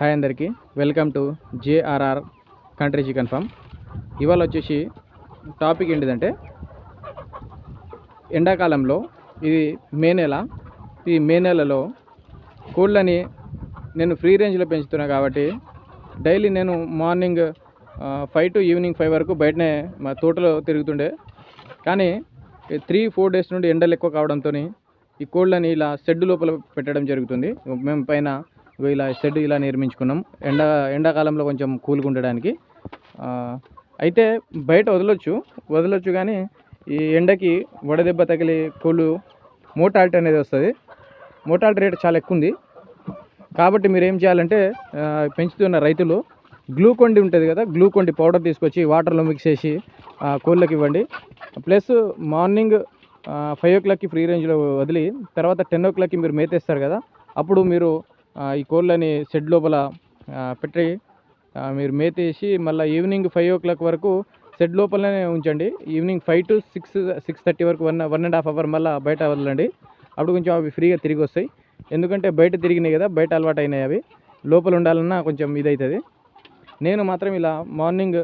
Hi అందరికీ. Welcome to JRR country chicken farm. ఇవాళ వచ్చేసి టాపిక్ ఏంటిదంటే ఎండాకాలంలో ఇది మే నెల ఈ మే నెలలో కోళ్ళని నేను ఫ్రీ రేంజ్లో పెంచుతున్నా కాబట్టి డైలీ నేను morning five to evening five వరకు బయటనే మా తోటలో తిరుగుతుండే. కానీ త్రీ ఫోర్ డేస్ నుండి ఎండలు ఎక్కువ కావడంతో ఈ కోళ్ళని ఇలా షెడ్ లోపల పెట్టడం జరుగుతుంది. మేము పైన ఇలా షెడ్ ఇలా నిర్మించుకున్నాం. ఎండ ఎండాకాలంలో కొంచెం కూల్గా ఉండడానికి. అయితే బయట వదలొచ్చు. వదలొచ్చు కానీ ఈ ఎండకి వడదెబ్బ తగిలి కోళ్ళు మోటాలిటీ అనేది వస్తుంది. మోటాలిటీ రేట్ చాలా ఎక్కువ ఉంది కాబట్టి మీరు ఏం చేయాలంటే పెంచుతున్న రైతులు గ్లూకొండి ఉంటుంది కదా గ్లూకొండి పౌడర్ తీసుకొచ్చి వాటర్లో మిక్స్ చేసి కోళ్ళకి ఇవ్వండి. ప్లస్ మార్నింగ్ ఫైవ్ ఓ క్లాక్కి ఫ్రీ రేంజ్లో వదిలి తర్వాత టెన్ ఓ క్లాక్కి మీరు మేతేస్తారు కదా అప్పుడు మీరు ఈ కోళ్ళని షెడ్ లోపల పెట్టి మీరు మీరు మేతేసి మళ్ళీ ఈవినింగ్ ఫైవ్ ఓ క్లాక్ వరకు షెడ్ లోపలనే ఉంచండి. Evening five to six six thirty వరకు one one and half hour మళ్ళీ బయట వదలండి అప్పుడు కొంచెం అవి ఫ్రీగా తిరిగి వస్తాయి. ఎందుకంటే బయట తిరిగినాయి కదా బయట అలవాటు అయినాయి అవి. లోపల ఉండాలన్నా కొంచెం ఇదవుతుంది నేను మాత్రం ఇలా మార్నింగ్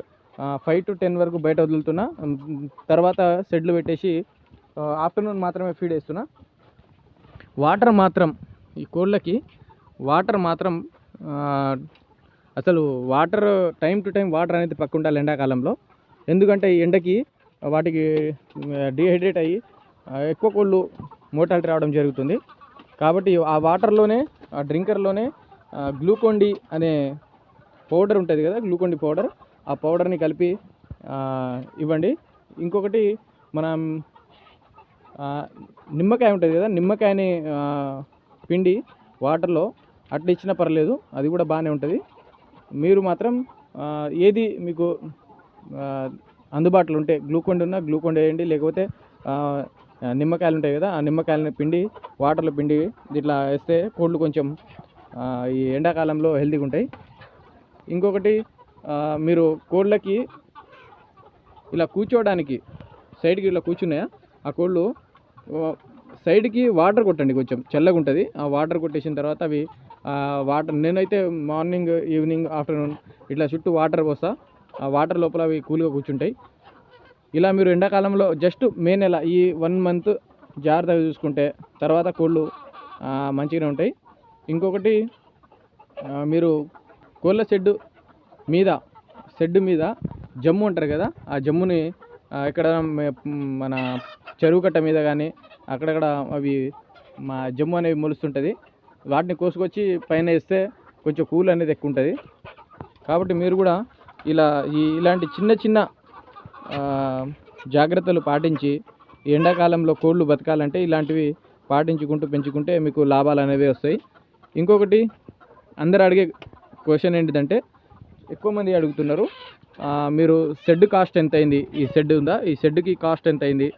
ఫైవ్ టు టెన్ వరకు బయట వదులుతున్నా. తర్వాత షెడ్లు పెట్టేసి ఆఫ్టర్నూన్ మాత్రమే ఫీడ్ వేస్తున్నా వాటర్ మాత్రం ఈ కోళ్ళకి వాటర్ మాత్రం అసలు water time to time water అనేది పక్క ఉండాలి ఎండాకాలంలో. ఎందుకంటే ఈ ఎండకి వాటికి డిహైడ్రేట్ అయ్యి ఎక్కువ కోళ్ళు మోటాలిటీ రావడం జరుగుతుంది. కాబట్టి ఆ వాటర్లోనే ఆ డ్రింకర్లోనే గ్లూకోండి అనే పౌడర్ ఉంటుంది కదా గ్లూకోండి పౌడర్ ఆ పౌడర్ని కలిపి ఇవ్వండి. ఇంకొకటి మనం నిమ్మకాయ ఉంటుంది కదా నిమ్మకాయని పిండి వాటర్లో అట్లా ఇచ్చినా పర్లేదు అది కూడా బాగానే ఉంటుంది. మీరు మాత్రం ఏది మీకు అందుబాటులో ఉంటే గ్లూకోండ్ ఉన్నా గ్లూకోండ్ వేయండి లేకపోతే నిమ్మకాయలు ఉంటాయి కదా ఆ నిమ్మకాయలని పిండి వాటర్లో పిండి ఇట్లా వేస్తే కోళ్ళు కొంచెం ఈ ఎండాకాలంలో హెల్తీగా ఉంటాయి. ఇంకొకటి మీరు కోళ్ళకి ఇలా కూర్చోవడానికి సైడ్కి ఇలా కూర్చున్నాయా? ఆ కోళ్ళు సైడ్కి వాటర్ కొట్టండి కొంచెం చల్లగా ఉంటుంది. ఆ వాటర్ కొట్టేసిన తర్వాత అవి వాటర్ నేనైతే మార్నింగ్ ఈవినింగ్ ఆఫ్టర్నూన్ ఇట్లా చుట్టూ వాటర్ పోస్తా. ఆ వాటర్ లోపల అవి కూల్గా కూర్చుంటాయి. ఇలా మీరు ఎండాకాలంలో జస్ట్ మే నెల ఈ వన్ మంత్ జాగ్రత్తగా చూసుకుంటే తర్వాత కోళ్ళు మంచిగానే ఉంటాయి. ఇంకొకటి మీరు కోళ్ళ షెడ్డు మీద షెడ్డు మీద జమ్ము అంటారు కదా ఆ జమ్ముని ఎక్కడ మన చెరువు కట్ట మీద కానీ అక్కడక్కడ అవి మా జమ్ము అనేవి మొలుస్తుంటుంది. వాటిని కోసుకొచ్చి పైన వేస్తే కొంచెం కూల్ అనేది ఎక్కువ ఉంటుంది. కాబట్టి మీరు కూడా ఇలా ఈ ఇలాంటి చిన్న చిన్న జాగ్రత్తలు పాటించి ఈ ఎండాకాలంలో కోళ్ళు బతకాలంటే ఇలాంటివి పాటించుకుంటూ పెంచుకుంటే మీకు లాభాలు అనేవి వస్తాయి. ఇంకొకటి అందరు అడిగే క్వశ్చన్ ఏంటిదంటే ఎక్కువ మంది అడుగుతున్నారు మీరు షెడ్ కాస్ట్ ఎంత అయింది ఈ షెడ్ ఉందా? ఈ షెడ్కి కాస్ట్ ఎంత అయింది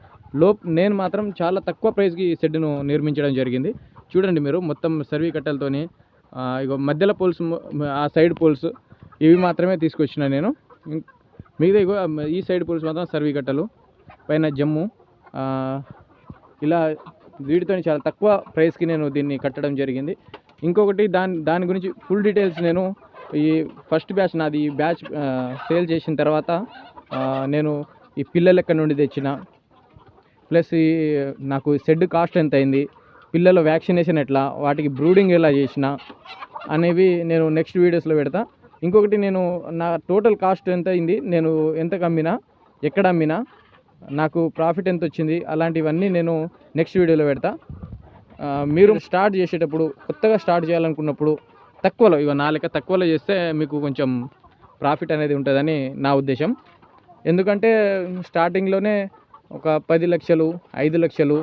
లోప్ నేను మాత్రం చాలా తక్కువ ప్రైస్కి ఈ షెడ్ను నిర్మించడం జరిగింది. చూడండి మీరు మొత్తం సర్వీ కట్టెలతోని ఇగో మధ్యలో పోల్స్ ఆ సైడ్ పోల్స్ ఇవి మాత్రమే తీసుకొచ్చిన నేను. మిగతా ఇగో ఈ సైడ్ పోల్స్ మాత్రం సర్వీ కట్టలు పైన జమ్ము ఇలా వీటితో చాలా తక్కువ ప్రైస్కి నేను దీన్ని కట్టడం జరిగింది. ఇంకొకటి దాని దాని గురించి ఫుల్ డీటెయిల్స్ నేను ఈ ఫస్ట్ బ్యాచ్ నాది ఈ బ్యాచ్ సేల్ చేసిన తర్వాత నేను ఈ పిల్లలు ఎక్కడి నుండి తెచ్చిన ప్లస్ ఈ నాకు షెడ్ కాస్ట్ ఎంత అయింది పిల్లల వ్యాక్సినేషన్ ఎట్లా వాటికి బ్రూడింగ్ ఎలా చేసిన అనేవి నేను నెక్స్ట్ వీడియోస్లో పెడతా. ఇంకొకటి నేను నా టోటల్ కాస్ట్ ఎంత అయింది నేను ఎంతకు అమ్మినా ఎక్కడ అమ్మినా నాకు ప్రాఫిట్ ఎంత వచ్చింది అలాంటివన్నీ నేను నెక్స్ట్ వీడియోలో పెడతా. మీరు స్టార్ట్ చేసేటప్పుడు కొత్తగా స్టార్ట్ చేయాలనుకున్నప్పుడు తక్కువలో ఇక నా లెక్క తక్కువలో చేస్తే మీకు కొంచెం ప్రాఫిట్ అనేది ఉంటుందని నా ఉద్దేశం. ఎందుకంటే స్టార్టింగ్లోనే ఒక పది లక్షలు ఐదు లక్షలు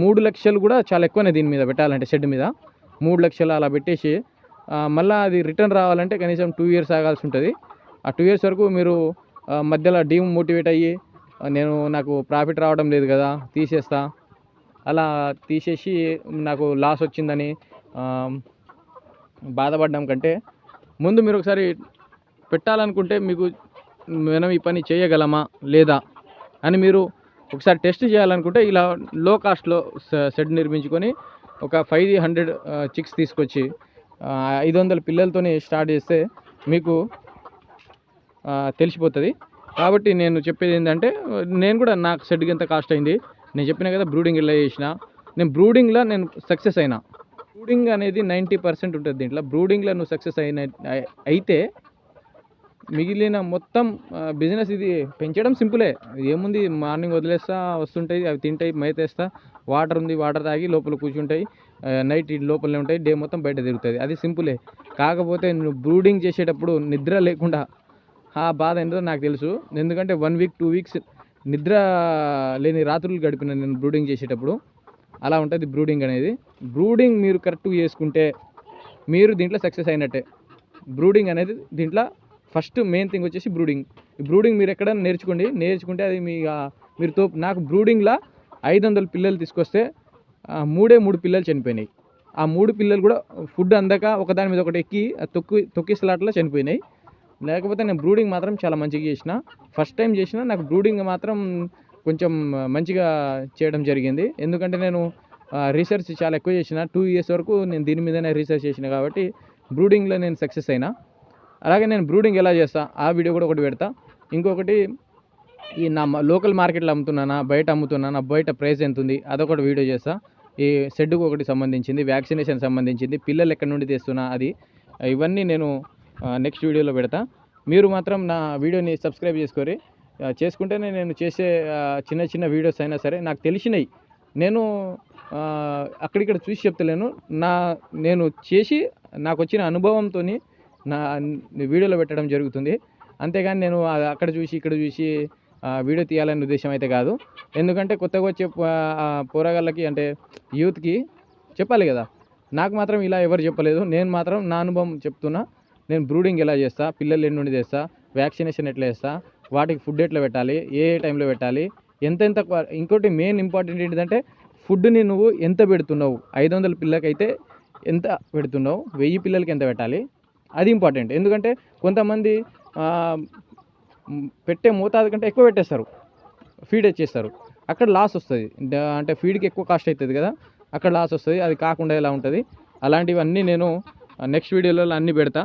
మూడు లక్షలు కూడా చాలా ఎక్కువనే దీని మీద పెట్టాలంటే షెడ్ మీద. మూడు లక్షలు అలా పెట్టేసి మళ్ళీ అది రిటర్న్ రావాలంటే కనీసం టూ ఇయర్స్ ఆగాల్సి ఉంటుంది. ఆ టూ ఇయర్స్ వరకు మీరు మధ్యలో డీమ్ మోటివేట్ అయ్యి నేను నాకు ప్రాఫిట్ రావడం లేదు కదా తీసేస్తా. అలా తీసేసి నాకు లాస్ వచ్చిందని బాధపడడం కంటే ముందు మీరు ఒకసారి పెట్టాలనుకుంటే మీకు మనం ఈ పని చేయగలమా లేదా? అని మీరు ఒకసారి టెస్ట్ చేయాలనుకుంటే ఇలా లో కాస్ట్లో షెడ్ నిర్మించుకొని ఒక ఫైవ్ హండ్రెడ్ చిక్స్ తీసుకొచ్చి ఐదు వందల పిల్లలతోనే స్టార్ట్ చేస్తే మీకు తెలిసిపోతుంది. కాబట్టి నేను చెప్పేది ఏంటంటే నేను కూడా నాకు షెడ్కి ఎంత కాస్ట్ అయింది? నేను చెప్పిన కదా బ్రూడింగ్ ఇలా చేసిన నేను బ్రూడింగ్లో నేను సక్సెస్ అయినా. బ్రూడింగ్ అనేది నైంటీ పర్సెంట్ ఉంటుంది దీంట్లో. బ్రూడింగ్లో నువ్వు సక్సెస్ అయిన అయితే మిగిలిన మొత్తం బిజినెస్ ఇది. పెంచడం సింపులే ఏముంది? మార్నింగ్ వదిలేస్తా వస్తుంటాయి అవి తింటాయి మేతేస్తా. వాటర్ ఉంది వాటర్ తాగి లోపల కూర్చుంటాయి. నైట్ లోపలనే ఉంటాయి. డే మొత్తం బయట తిరుగుతుంది అది సింపులే కాకపోతే నువ్వు బ్రూడింగ్ చేసేటప్పుడు నిద్ర లేకుండా ఆ బాధ ఏంటో నాకు తెలుసు. ఎందుకంటే వన్ వీక్ టూ వీక్స్ నిద్ర లేని రాత్రులు గడిపిన నేను బ్రూడింగ్ చేసేటప్పుడు. అలా ఉంటుంది బ్రూడింగ్ అనేది. బ్రూడింగ్ మీరు కరెక్ట్గా చేసుకుంటే మీరు దీంట్లో సక్సెస్ అయినట్టే. బ్రూడింగ్ అనేది దీంట్లో ఫస్ట్ మెయిన్ థింగ్ వచ్చేసి బ్రూడింగ్. ఈ బ్రూడింగ్ మీరు ఎక్కడైనా నేర్చుకోండి. నేర్చుకుంటే అది మీ మీరు తో నాకు బ్రూడింగ్లో ఐదు వందల పిల్లలు తీసుకొస్తే మూడే మూడు పిల్లలు చనిపోయినాయి. ఆ మూడు పిల్లలు కూడా ఫుడ్ అందక ఒకదాని మీద ఒకటి ఎక్కి తొక్కి తొక్కి స్లాట్లో చనిపోయినాయి. లేకపోతే నేను బ్రూడింగ్ మాత్రం చాలా మంచిగా చేసిన. ఫస్ట్ టైం చేసిన నాకు బ్రూడింగ్ మాత్రం కొంచెం మంచిగా చేయడం జరిగింది. ఎందుకంటే నేను రీసెర్చ్ చాలా ఎక్కువ చేసిన. టూ ఇయర్స్ వరకు నేను దీని మీదనే రీసెర్చ్ చేసిన కాబట్టి బ్రూడింగ్లో నేను సక్సెస్ అయినా. అలాగే నేను బ్రూడింగ్ ఎలా చేస్తా ఆ వీడియో కూడా ఒకటి పెడతా. ఇంకొకటి ఈ నా లోకల్ మార్కెట్లో అమ్ముతున్నానా బయట అమ్ముతున్నానా బయట ప్రైస్ ఎంత ఉంది అదొకటి వీడియో చేస్తా. ఈ షెడ్కు ఒకటి సంబంధించింది వ్యాక్సినేషన్ సంబంధించింది పిల్లలు ఎక్కడి నుండి తెస్తున్నా అది ఇవన్నీ నేను నెక్స్ట్ వీడియోలో పెడతా. మీరు మాత్రం నా వీడియోని సబ్స్క్రైబ్ చేసుకొని చేసుకుంటేనే నేను చేసే చిన్న చిన్న వీడియోస్ అయినా సరే నాకు తెలిసినవి నేను అక్కడిక్కడ చూసి చెప్తలేను. నా నేను చేసి నాకు వచ్చిన అనుభవంతో నా వీడియోలో పెట్టడం జరుగుతుంది. అంతేగాని నేను అక్కడ చూసి ఇక్కడ చూసి వీడియో తీయాలనే ఉద్దేశం అయితే కాదు. ఎందుకంటే కొత్తగా వచ్చే పోరాగాళ్ళకి పోరగాళ్ళకి అంటే యూత్కి చెప్పాలి కదా. నాకు మాత్రం ఇలా ఎవరు చెప్పలేదు. నేను మాత్రం నా అనుభవం చెప్తున్నా. నేను బ్రూడింగ్ ఎలా చేస్తా పిల్లలు ఎన్ని నుండి చేస్తా వ్యాక్సినేషన్ ఎట్లా చేస్తా వాటికి ఫుడ్ ఎట్లా పెట్టాలి ఏ ఏ టైంలో పెట్టాలి ఎంతెంత ఇంకోటి మెయిన్ ఇంపార్టెంట్ ఏంటంటే ఫుడ్ని నువ్వు ఎంత పెడుతున్నావు? ఐదు వందల పిల్లకైతే ఎంత పెడుతున్నావు? వెయ్యి పిల్లలకి ఎంత పెట్టాలి? అది ఇంపార్టెంట్. ఎందుకంటే కొంతమంది పెట్టే మోతాదు కంటే ఎక్కువ పెట్టేస్తారు. ఫీడ్ ఇచ్చేస్తారు. అక్కడ లాస్ వస్తుంది. అంటే ఫీడ్కి ఎక్కువ కాస్ట్ అవుతుంది కదా. అక్కడ లాస్ వస్తుంది. అది కాకుండా ఎలా ఉంటుంది? అలాంటివన్నీ నేను నెక్స్ట్ వీడియోలో అన్నీ పెడతా.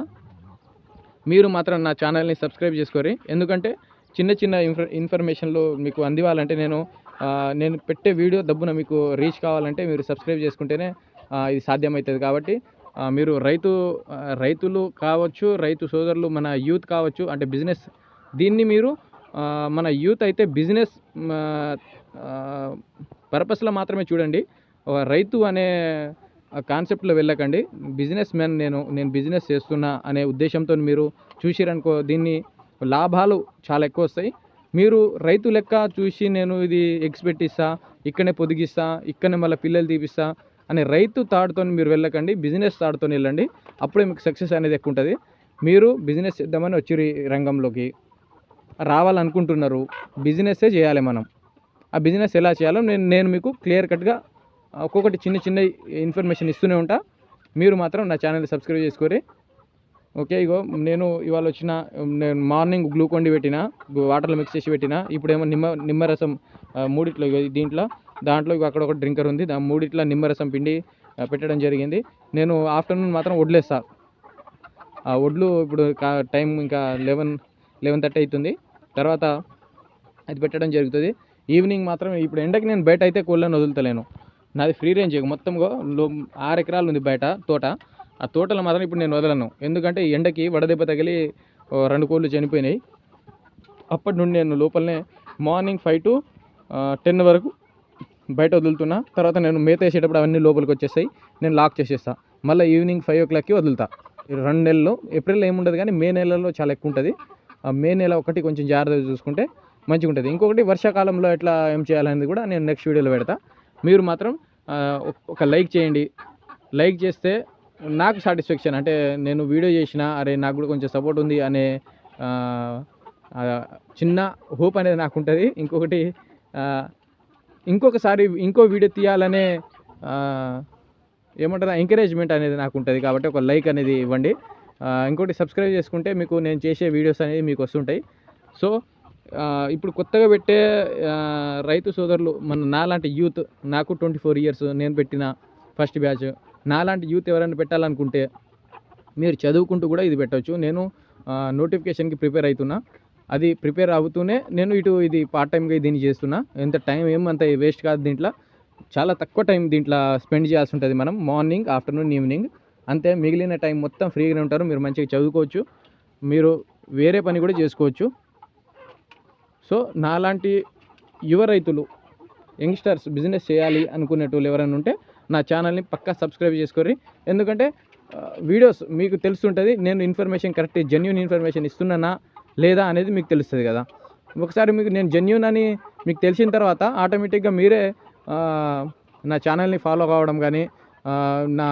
మీరు మాత్రం నా ఛానల్ని సబ్స్క్రైబ్ చేసుకోరి. ఎందుకంటే చిన్న చిన్న ఇన్ఫర్ ఇన్ఫర్మేషన్లు మీకు అందివ్వాలంటే నేను నేను పెట్టే వీడియో డబ్బున మీకు రీచ్ కావాలంటే మీరు సబ్స్క్రైబ్ చేసుకుంటేనే ఇది సాధ్యమవుతుంది కాబట్టి మీరు రైతు రైతులు కావచ్చు రైతు సోదరులు మన యూత్ కావచ్చు అంటే బిజినెస్ దీన్ని మీరు మన యూత్ అయితే బిజినెస్ పర్పస్లో మాత్రమే చూడండి. రైతు అనే కాన్సెప్ట్లో వెళ్ళకండి. బిజినెస్ మ్యాన్ నేను నేను బిజినెస్ చేస్తున్నా అనే ఉద్దేశంతో మీరు చూసిరనుకో దీన్ని లాభాలు చాలా ఎక్కువ వస్తాయి. మీరు రైతు లెక్క చూసి నేను ఇది ఎగ్స్ పెట్టిస్తా ఇక్కడనే పొదిగిస్తా ఇక్కడనే మళ్ళీ పిల్లలు తీపిస్తా అనే రైతు తాడుతో మీరు వెళ్ళకండి బిజినెస్ తాడుతో వెళ్ళండి. అప్పుడే మీకు సక్సెస్ అనేది ఎక్కువ ఉంటుంది. మీరు బిజినెస్ చేద్దామని వచ్చి రంగంలోకి రావాలనుకుంటున్నారు బిజినెస్సే చేయాలి మనం. ఆ బిజినెస్ ఎలా చేయాలో నేను నేను మీకు క్లియర్ కట్గా ఒక్కొక్కటి చిన్న చిన్న ఇన్ఫర్మేషన్ ఇస్తూనే ఉంటా. మీరు మాత్రం నా ఛానల్ సబ్స్క్రైబ్ చేసుకోరి. ఓకే ఇగో నేను ఇవాళ వచ్చిన నేను మార్నింగ్ గ్లూకోండి పెట్టిన వాటర్లో మిక్స్ చేసి పెట్టిన ఇప్పుడేమో నిమ్మ నిమ్మరసం మూడిట్లో ఇగో దీంట్లో దాంట్లో అక్కడ ఒక డ్రింకర్ ఉంది. దాని మూడిట్లో నిమ్మరసం పిండి పెట్టడం జరిగింది. నేను ఆఫ్టర్నూన్ మాత్రం వడ్లేస్తా ఆ వడ్లు ఇప్పుడు కా- టైం ఇంకా లెవెన్ లెవెన్ థర్టీ అవుతుంది తర్వాత అది పెట్టడం జరుగుతుంది. ఈవినింగ్ మాత్రం ఇప్పుడు ఎండకి నేను బయట అయితే కోళ్ళని వదులుతలేను. నాది ఫ్రీ రేంజ్ మొత్తంగా ఆరు ఎకరాలు ఉంది బయట తోట. ఆ తోటలో మాత్రం ఇప్పుడు నేను వదలను. ఎందుకంటే ఎండకి వడదెబ్బ తగిలి రెండు కోళ్ళు చనిపోయినాయి. అప్పటి నుండి నేను లోపలనే మార్నింగ్ ఫైవ్ టు టెన్ వరకు బయట వదులుతున్నా తర్వాత నేను మేత వేసేటప్పుడు అవన్నీ లోపలికి వచ్చేస్తాయి నేను లాక్ చేసేస్తా. మళ్ళీ ఈవినింగ్ ఫైవ్ ఓ క్లాక్కి వదులుతా. రెండు నెలల్లో ఏప్రిల్ ఏముండదు కానీ మే నెలలో చాలా ఎక్కువ ఉంటుంది. మే నెల ఒకటి కొంచెం జాగ్రత్తగా చూసుకుంటే మంచిగా ఉంటుంది. ఇంకొకటి వర్షాకాలంలో ఎట్లా ఏం చేయాలనేది కూడా నేను నెక్స్ట్ వీడియోలో పెడతా. మీరు మాత్రం ఒక- లైక్ చేయండి. లైక్ చేస్తే నాకు సాటిస్ఫాక్షన్. అంటే నేను వీడియో చేసిన అరే నాకు కూడా కొంచెం సపోర్ట్ ఉంది అనే చిన్న హోప్ అనేది నాకు ఉంటుంది. ఇంకొకటి ఇంకొకసారి ఇంకో వీడియో తీయాలనే ఏమంటారా ఏమంటారు ఎంకరేజ్మెంట్ అనేది నాకు ఉంటుంది కాబట్టి ఒక లైక్ అనేది ఇవ్వండి. ఇంకోటి సబ్స్క్రైబ్ చేసుకుంటే మీకు నేను చేసే వీడియోస్ అనేవి మీకు వస్తుంటాయి. సో ఇప్పుడు కొత్తగా పెట్టే రైతు సోదరులు మన నాలాంటి యూత్ నాకు ట్వంటీ ఫోర్ ఇయర్స్ నేను పెట్టిన ఫస్ట్ బ్యాచ్ నాలాంటి యూత్ ఎవరైనా పెట్టాలనుకుంటే మీరు చదువుకుంటూ కూడా ఇది పెట్టవచ్చు నేను నోటిఫికేషన్కి ప్రిపేర్ అవుతున్నా అది ప్రిపేర్ అవుతూనే నేను ఇటు ఇది పార్ట్ టైంగా దీన్ని చేస్తున్నా. ఎంత టైం ఏం అంత వేస్ట్ కాదు దీంట్లో. చాలా తక్కువ టైం దీంట్లో స్పెండ్ చేయాల్సి ఉంటుంది మనం. మార్నింగ్ ఆఫ్టర్నూన్ ఈవినింగ్ అంతే మిగిలిన టైం మొత్తం ఫ్రీగానే ఉంటారు. మీరు మంచిగా చదువుకోవచ్చు. మీరు వేరే పని కూడా చేసుకోవచ్చు. సో నాలాంటి యువ రైతులు యంగ్స్టర్స్ బిజినెస్ చేయాలి అనుకునేటోళ్ళు ఎవరైనా ఉంటే నా ఛానల్ని పక్కా సబ్స్క్రైబ్ చేసుకోరి ఎందుకంటే వీడియోస్ మీకు తెలుస్తుంటుంది నేను ఇన్ఫర్మేషన్ కరెక్ట్ జెన్యున్ ఇన్ఫర్మేషన్ ఇస్తున్నానా? లేదా అనేది మీకు తెలుస్తుంది కదా. ఒకసారి మీకు నేను జెన్యున్ అని మీకు తెలిసిన తర్వాత ఆటోమేటిక్గా మీరే నా ఛానల్ని ఫాలో కావడం కానీ నా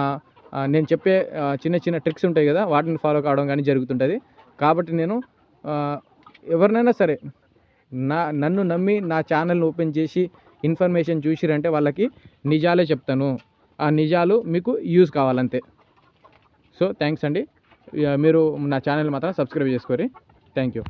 నేను చెప్పే చిన్న చిన్న ట్రిక్స్ ఉంటాయి కదా వాటిని ఫాలో కావడం కానీ జరుగుతుంటుంది. కాబట్టి నేను ఎవరినైనా సరే నా నన్ను నమ్మి నా ఛానల్ని ఓపెన్ చేసి ఇన్ఫర్మేషన్ చూసిరంటే వాళ్ళకి నిజాలే చెప్తాను. ఆ నిజాలు మీకు యూజ్ కావాలంతే. సో థ్యాంక్స్ అండి. ఇక మీరు నా ఛానల్ మాత్రం సబ్స్క్రైబ్ చేసుకోరి ಥ್ಯಾಂಕ್ ಯು